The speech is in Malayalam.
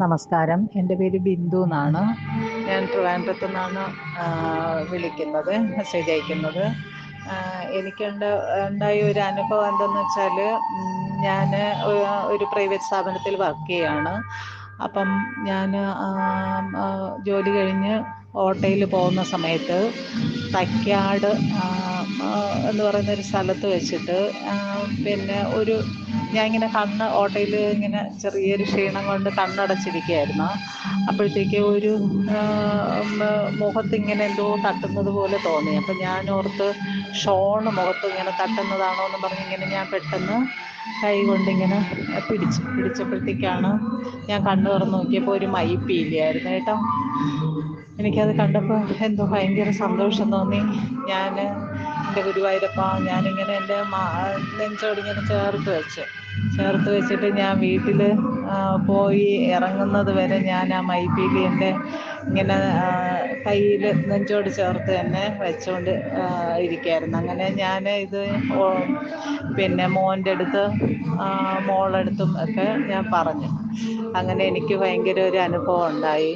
നമസ്കാരം. എന്റെ പേര് ബിന്ദു എന്നാണ്. ഞാൻ ട്രിവാൻഡ്രത്തു നിന്നാണ് വിളിക്കുന്നത് മെസ്സേജ് അയക്കുന്നത്. എനിക്കുണ്ട ഉണ്ടായ ഒരു അനുഭവം എന്തെന്ന് വെച്ചാൽ ഞാൻ ഒരു പ്രൈവറ്റ് സ്ഥാപനത്തിൽ വർക്ക് ചെയ്യാണ്. അപ്പം ഞാൻ ജോലി കഴിഞ്ഞ് ഓട്ടോയിൽ പോകുന്ന സമയത്ത് തൈക്കാട് എന്ന് പറയുന്ന ഒരു സ്ഥലത്ത് വെച്ചിട്ട് പിന്നെ ഒരു ഞാൻ ഇങ്ങനെ കണ്ണ് ഓട്ടോയിൽ ഇങ്ങനെ ചെറിയൊരു ക്ഷീണം കൊണ്ട് കണ്ണടച്ചിരിക്കുകയായിരുന്നു. അപ്പോഴത്തേക്ക് ഒരു മുഖത്ത് ഇങ്ങനെ എന്തോ തട്ടുന്നത് പോലെ തോന്നി. അപ്പം ഞാൻ ഓർത്ത് ഷോണ് മുഖത്ത് ഇങ്ങനെ തട്ടുന്നതാണോ എന്ന് പറഞ്ഞ് ഇങ്ങനെ ഞാൻ പെട്ടെന്ന് കൈ കൊണ്ടിങ്ങനെ പിടിച്ച് പിടിച്ചപ്പോഴത്തേക്കാണ് ഞാൻ കണ്ണു തുറന്ന് നോക്കിയപ്പോൾ ഒരു മയിപ്പീലിയായിരുന്നു കേട്ടോ. എനിക്കത് കണ്ടപ്പോൾ എന്തോ ഭയങ്കര സന്തോഷം തോന്നി. ഞാൻ എന്റെ ഗുരുവായൂരപ്പ ഞാനിങ്ങനെ എന്റെ നെഞ്ചോട് ഇങ്ങനെ ചേർത്ത് വെച്ച്. ചേർത്ത് വെച്ചിട്ട് ഞാൻ വീട്ടിൽ പോയി ഇറങ്ങുന്നത് വരെ ഞാൻ ആ മൈപ്പീലി എന്റെ ഇങ്ങനെ കയ്യിൽ നെഞ്ചോട് ചേർത്ത് തന്നെ വെച്ചുകൊണ്ട് ഇരിക്കുകയായിരുന്നു അങ്ങനെ ഞാൻ ഇത് പിന്നെ മോന്റെ അടുത്ത് മോളടുത്തും ഒക്കെ ഞാൻ പറഞ്ഞു. അങ്ങനെ എനിക്ക് ഭയങ്കര ഒരു അനുഭവം ഉണ്ടായി.